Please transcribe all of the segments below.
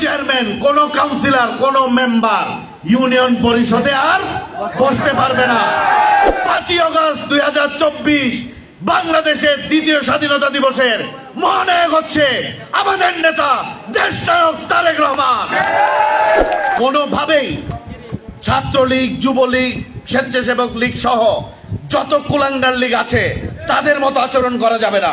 Chairman, কোন councillor, কোন member union পরিষদে আর বসতে পারবে না। পাঁচই অগস্ট দুই হাজার চব্বিশ, বাংলাদেশের দ্বিতীয় স্বাধীনতা দিবসের মহানায়ক হচ্ছে আমাদের নেতা দেশ নায়ক তারেক রহমান। কোনোভাবেই ছাত্রলীগ, যুবলীগ, স্বেচ্ছাসেবক লীগ সহ যত কুলাঙ্গার লীগ আছে, তাদের মতো আচরণ করা যাবে না।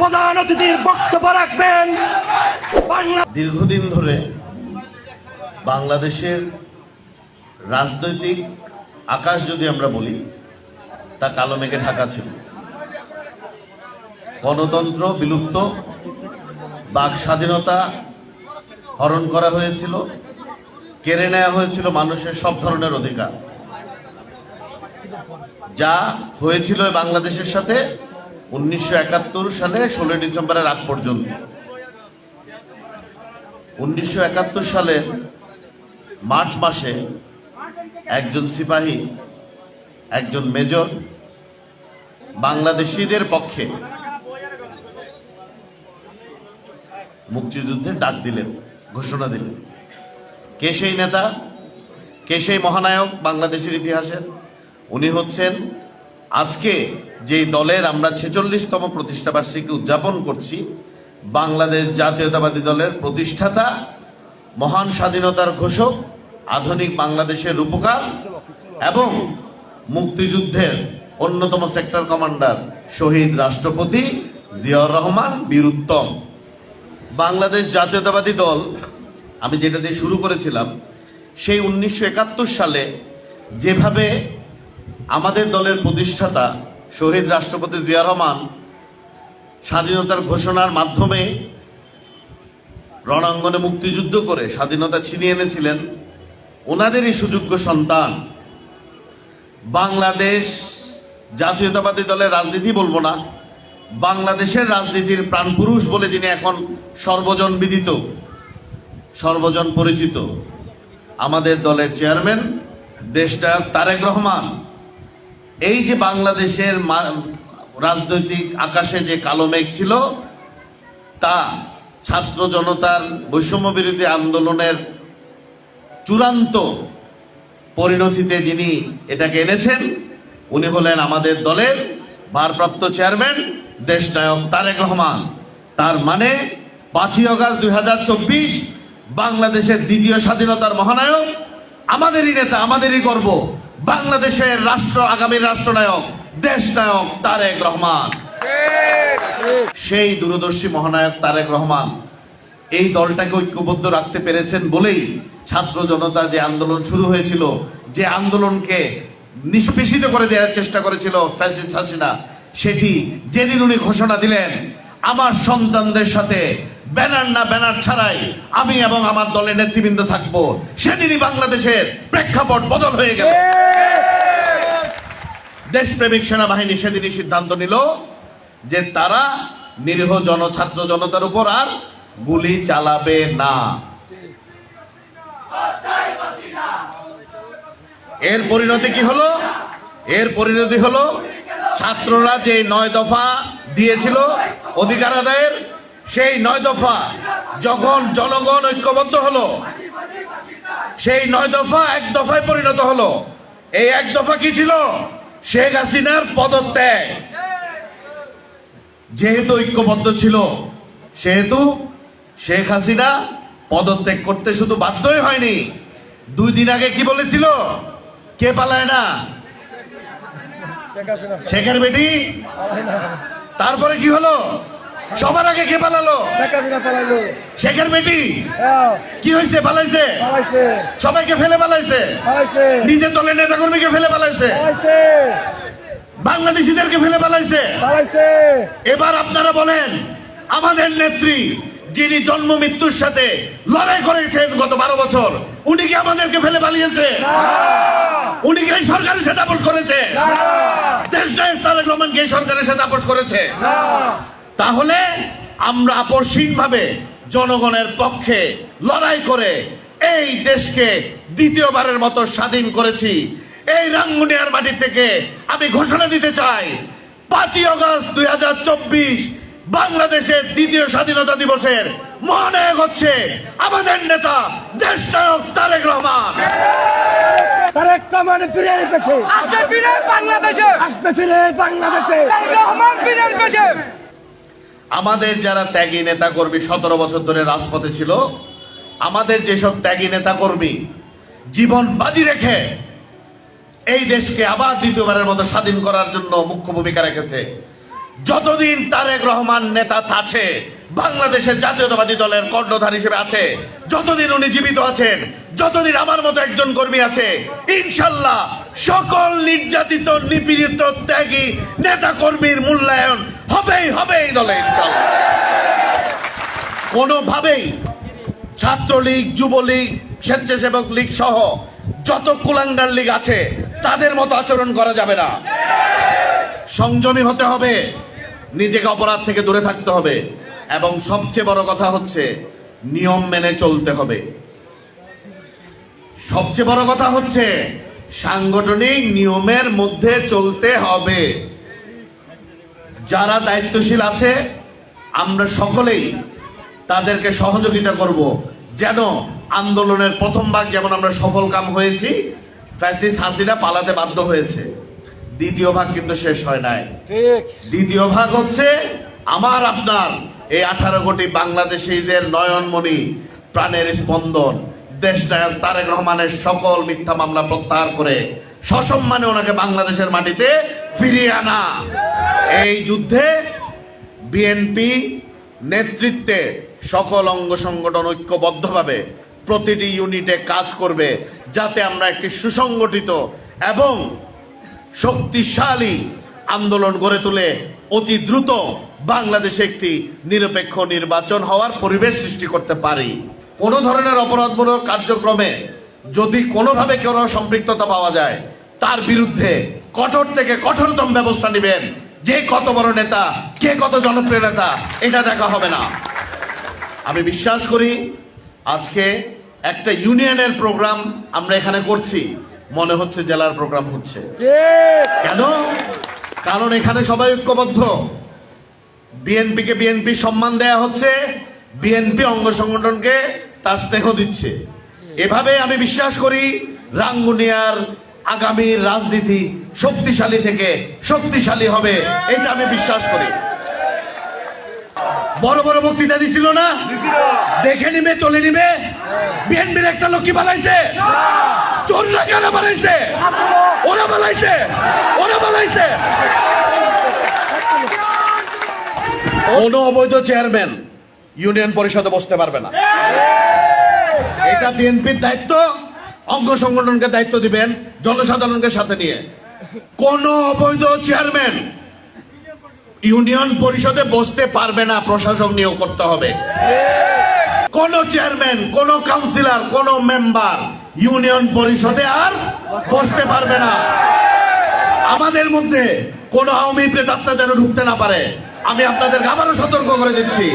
প্রধান অতিথির বক্তব্য রাখবেন। দীর্ঘদিন ধরে বাংলাদেশের রাজনৈতিক আকাশ যদি আমরা বলি, তা কালো মেঘে ঢাকা ছিল। গণতন্ত্র বিলুপ্ত, বাক স্বাধীনতা হরণ করা হয়েছিল, কেড়ে নেওয়া হয়েছিল মানুষের সব ধরনের অধিকার। যা হয়েছিল বাংলাদেশের সাথে উনিশশো একাত্তর সালে ষোলোই ডিসেম্বরের আগ পর্যন্ত। উনিশশো একাত্তর সালের মার্চ মাসে একজন সিপাহী, একজন মেজর বাংলাদেশিদের পক্ষে মুক্তিযুদ্ধের ডাক দিলেন, ঘোষণা দিলেন। কে সেই নেতা? কে সেই মহানায়ক বাংলাদেশের ইতিহাসের? উনি হচ্ছেন আজকে যেই দলের আমরা ছেচল্লিশতম প্রতিষ্ঠাবার্ষিকী উদযাপন করছি, বাংলাদেশ জাতীয়তাবাদী দলের প্রতিষ্ঠাতা, মহান স্বাধীনতার ঘোষক, আধুনিক বাংলাদেশের রূপকার এবং মুক্তিযুদ্ধের অন্যতম সেক্টর কমান্ডার শহীদ রাষ্ট্রপতি জিয়াউর রহমান বীরুত্তম। বাংলাদেশ জাতীয়তাবাদী দল, আমি যেটা দিয়ে শুরু করেছিলাম, সেই উনিশশো একাত্তর সালে যেভাবে আমাদের দলের প্রতিষ্ঠাতা শহীদ রাষ্ট্রপতি জিয়া রহমান স্বাধীনতার ঘোষণার মাধ্যমে রণাঙ্গনে মুক্তিযুদ্ধ করে স্বাধীনতা ছিনিয়ে এনেছিলেন। ওনাদেরই সুযোগ্য সন্তান। বাংলাদেশ জাতীয়তাবাদী দলের রাজনীতি বলব না, বাংলাদেশের রাজনীতির প্রাণপুরুষ বলে যিনি এখন সর্বজন বিদিত, সর্বজন পরিচিত। আমাদের দলের চেয়ারম্যান দেশনায়ক তারেক রহমান। এই যে বাংলাদেশের রাজনৈতিক আকাশে যে কালো মেঘ ছিল, তা ছাত্র জনতার বৈষম্য বিরোধী আন্দোলনের চূড়ান্ত পরিণতিতে যিনি এটাকে এনেছেন, উনি হলেন আমাদের দলের ভারপ্রাপ্ত চেয়ারম্যান দেশনায়ক তারেক রহমান। তার মানে পাঁচই অগাস্ট দুই হাজার চব্বিশ বাংলাদেশের দ্বিতীয় স্বাধীনতার মহানায়ক, আমাদেরই নেতা, আমাদেরই গর্ব। বাংলাদেশের রাষ্ট্র, আগামী রাষ্ট্রনায়ক, দেশনায়ক তারেক রহমান। সেই দূরদর্শী মহানায়ক তারেক রহমান এই দলটাকে ঐক্যবদ্ধ রাখতে পেরেছেন বলেই ছাত্র জনতা যে আন্দোলন শুরু হয়েছিল, যে আন্দোলনকে নিষ্পেষিত করে দেওয়ার চেষ্টা করেছিল ফ্যাসিস্ট হাসিনা, সেটি যেদিন উনি ঘোষণা দিলেন, আমার সন্তানদের সাথে ব্যানার না ব্যানার ছাড়াই আমি এবং আমার দলের নেতৃবৃন্দ থাকব। সেদিনই বাংলাদেশের প্রেক্ষাপট বদল হয়ে গেল। দেশপ্রেমিক সেনাবাহিনী সেদিনই সিদ্ধান্ত নিল যে তারা নিরীহ জনছাত্র জনতার উপর আর গুলি চালাবে না। এর পরিণতি কি হলো? এর পরিণতি হলো ছাত্ররা যে নয় দফা দিয়েছিল অধিকার আদায়ের সেই নয় দফা যখন জনগণ ঐক্যবদ্ধ হলো সেই নয় দফা এক দফায় পরিণত হলো। এই এক দফা কি ছিল? শেখ হাসিনার পদত্যাগ। যেহেতু ঐক্যবদ্ধ ছিল সেহেতু শেখ হাসিনা পদত্যাগ করতে শুধু বাধ্যই হয়নি। দুই দিন আগে কি বলেছিল? কে পালায় না? শেখের বেটি? তারপরে কি হলো? সবার আগে কে পালালো? শেখের বেটি? কি হয়েছে? পালাইছে? সবাইকে ফেলে পালাইছে? নিজের দলের নেতা কর্মীকে ফেলে পালাইছে? বাংলাদেশিদেরকে ফেলে পালাইছে? এবার আপনারা বলেন আমাদের নেত্রী যিনি জন্ম মৃত্যুর সাথে লড়াই করেছেন গত বারো বছর উনি কি আমাদেরকে ফেলে পালিয়েছে? উনি কি এই সরকারের সাথে আপোষ করেছে? দেশ নায়ক তারেক রহমান কি এই সরকারের সাথে আপোষ করেছে? তাহলে আমরা আপসহীন ভাবে জনগণের পক্ষে লড়াই করে এই দেশকে দ্বিতীয়বারের মতো স্বাধীন করেছি। এই রাঙ্গুনিয়ার মাটি থেকে আমি ঘোষণা দিতে চাই পাঁচই আগস্ট দুই হাজার চব্বিশ বাংলাদেশের দ্বিতীয় স্বাধীনতা দিবসের মহানায়ক হচ্ছে আমাদের নেতা দেশ নায়ক তারেক রহমান। তারেক রহমান ফিরে পেছে আসবে ফিরে বাংলাদেশে। আসবে ফিরে বাংলাদেশে। তারেক রহমান ফিরে পেছে আমাদের যারা ত্যাগী নেতা কর্মী সতেরো বছর ধরে রাজপথে ছিল, আমাদের যেসব ত্যাগী নেতা কর্মী জীবন বাজি রেখে এই দেশকে আবার দ্বিতীয়বারের মতো স্বাধীন করার জন্য মুখ্য ভূমিকা রেখেছে। যতদিন তারেক রহমান নেতা আছে, বাংলাদেশের জাতীয়তাবাদী দলের কর্ণধার হিসেবে আছে, যতদিন উনি জীবিত আছেন, যতদিন আমার মতো একজন কর্মী আছে, ইনশাল্লাহ সকল নির্যাতিত, নিপীড়িত, ত্যাগী নেতা কর্মীর মূল্যায়ন হবেই হবে এই দলে ইনশাল্লাহ। কোনোভাবেই ছাত্রলীগ, যুবলীগ, স্বেচ্ছাসেবক লীগ সহ যত কুলাঙ্গার লীগ আছে, তাদের মতো আচরণ করা যাবে না। সংযমী হতে হবে, নিজেকে অপরাধ থেকে দূরে থাকতে হবে এবং সবচেয়ে বড় কথা হচ্ছে, নিয়ম মেনে চলতে হবে। সবচেয়ে বড় কথা হচ্ছে, সাংগঠনিক নিয়মের মধ্যে চলতে হবে। যারা দায়িত্বশীল আছে আমরা সকলেই তাদেরকে সহযোগিতা করব। যেন আন্দোলনের প্রথম ভাগ যেমন আমরা সফল কাম হয়েছি ফ্যাসিস হাসিনা পালাতে বাধ্য হয়েছে। দ্বিতীয় ভাগ কিন্তু শেষ হয় নাই। দ্বিতীয় ভাগ হচ্ছে আমার আপনার এই আঠারো কোটি বাংলাদেশিদের নয়নমণি প্রাণের স্পন্দন। দেশ নায়ক তারেক রহমানের সকল মিথ্যা মামলা প্রত্যাহার করে সসম্মানে ওনাকে বাংলাদেশের মাটিতে ফিরিয়ে আনা। এই যুদ্ধে বিএনপি নেতৃত্বে সকল অঙ্গ সংগঠন ঐক্যবদ্ধভাবে প্রতিটি ইউনিটে কাজ করবে যাতে আমরা একটি সুসংগঠিত এবং শক্তিশালী আন্দোলন গড়ে তুলে অতি দ্রুত বাংলাদেশে একটি নিরপেক্ষ নির্বাচন হওয়ার পরিবেশ সৃষ্টি করতে পারি। কোন ধরনের অপরাধমূলক কার্যক্রমে যদি কোনোভাবে কেউ সম্পৃক্ততা পাওয়া যায়, তার বিরুদ্ধে কঠোর থেকে কঠোরতম ব্যবস্থা নেবেন যে কত বড় নেতা, কে কত জনপ্রিয় নেতা, এটা দেখা হবে না। আমি বিশ্বাস করি আজকে একটা ইউনিয়নের প্রোগ্রাম আমরা এখানে করছি। মনে হচ্ছে জেলার প্রোগ্রাম হচ্ছে। কেন? কারণ এখানে সবাই ঐক্যবদ্ধ। বিএনপিকে বিএনপি সম্মান দেয়া হচ্ছে, বিএনপি অঙ্গ সংগঠনকে তার স্নেহ দিচ্ছে। এভাবে আমি বিশ্বাস করি রাঙ্গুনিয়ার আগামী রাজনীতি শক্তিশালী থেকে শক্তিশালী হবে এটা আমি বিশ্বাস করি। বড় বড় বক্তৃতা দিছিল না? দেখে নিবে চলে নিবে। বিএনপির একটা লোক কি বানাইছে। চোররা কেন বানাইছে? ওরা বানাইছে। ওরা বানাইছে। কোন অবৈধ চেয়ারম্যান ইউনিয়ন পরিষদে বসতে পারবে না। এটা বিএনপির দায়িত্ব। অঙ্গ সংগঠনকে দায়িত্ব দিবেন, জনসাধারণকে সাথে নিয়ে। কোন অবৈধ চেয়ারম্যান ইউনিয়ন পরিষদে বসতে পারবে না, প্রশাসক নিয়োগ করতে হবে। কোন চেয়ারম্যান, কোন কাউন্সিলর, কোন মেম্বার ইউনিয়ন পরিষদে আর বসতে পারবে না। আমাদের মধ্যে কোন আওয়ামী প্রেতাত্মা যেন ঢুকতে না পারে, আমি আপনাদেরকে আবারও সতর্ক করে দিচ্ছি।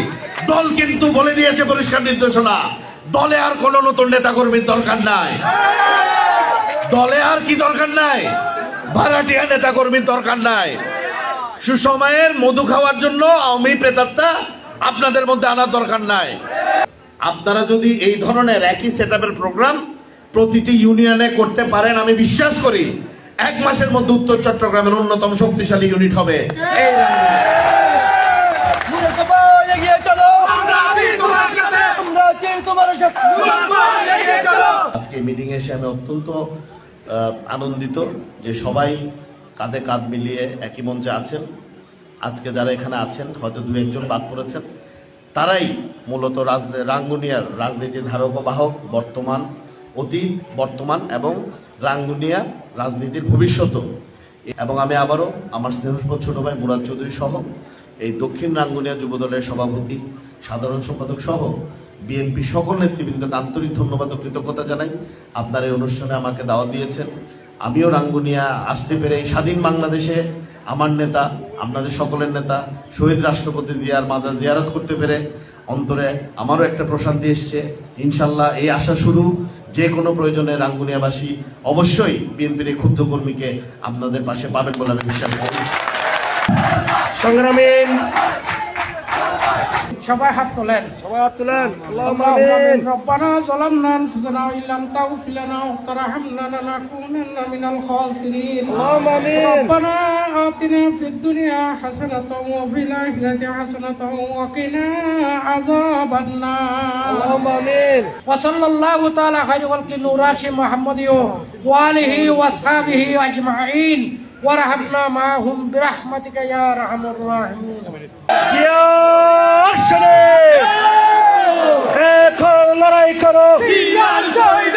দল কিন্তু বলে দিয়েছে পরিষ্কার নির্দেশনা। দলে আর কোন নতুন নেতা কর্মীর দরকার নাই। দলে আর কি দরকার নাই? ভাড়াটিয়া নেতা কর্মীর দরকার নাই। সুসময়ের মধু খাওয়ার জন্য আওয়ামী প্রেতাত্মা আপনাদের মধ্যে আনার দরকার নাই। আপনারা যদি এই ধরনের একই সেট প্রোগ্রাম প্রতিটি ইউনিয়নে করতে পারেন, আমি বিশ্বাস করি এক মাসের মধ্যে উত্তর চট্টগ্রামের অন্যতম শক্তিশালী ইউনিট হবে এই মুরে সবাই এগিয়ে চলো আমরা আছি তোমার সাথে আমরা আছি তোমার সাথে তোমার এগিয়ে চলো আজকে মিটিং এসে আমি অত্যন্ত আনন্দিত যে সবাই কাঁধে কাঁধ মিলিয়ে একই মঞ্চে আছেন। আজকে যারা এখানে আছেন, হয়তো দু একজন বাদ পড়েছেন। তারাই মূলত রাঙ্গুনিয়ার রাজনীতির ধারক বাহক, বর্তমান অতীত, বর্তমান এবং রাঙ্গুনিয়া রাজনীতির ভবিষ্যৎ। এবং আমি আবারও আমার স্নেহস্পদ ছোট ভাই মুরাদ চৌধুরী সহ এই দক্ষিণ রাঙ্গুনিয়া যুবদলের সভাপতি, সাধারণ সম্পাদক সহ বিএনপি সকল নেতৃবৃন্দকে আন্তরিক ধন্যবাদ ও কৃতজ্ঞতা জানাই। আপনার এই অনুষ্ঠানে আমাকে দাওয়াত দিয়েছেন। আমিও রাঙ্গুনিয়া আসতে পেরে এই স্বাধীন বাংলাদেশে আমার নেতা, আপনাদের সকলের নেতা, শহীদ রাষ্ট্রপতি জিয়ার মাজার জিয়ারত করতে পেরে অন্তরে আমারও একটা প্রশান্তি এসছে। ইনশাল্লাহ এই আশা শুরু। যে কোনো প্রয়োজনে রাঙ্গুনিয়াবাসী অবশ্যই বিএনপির এই ক্ষুদ্র কর্মীকে আপনাদের পাশে পাবেন বলে আমি বিশ্বাস করি। সংগ্রামীন সবাই হাত তোলেন। সবাই হাত তোলেন। আল্লাহুম্মা আমিন। রব্বানা যালামনা আনফুসানা ওয়া ইল্লাম তাগফির লানা ওয়া তারহামনা লানাকুনান্না মিনাল খাসিরিন। আল্লাহুম্মা রব্বানা ফিদ দুনিয়া আমিন। তাআলা কিনুরাশি আজমাইন ورحمنا معهم برحمتك يا أرحم الراحمين জিয়া শরীফ এখন লড়াই করো জিয়ার জয়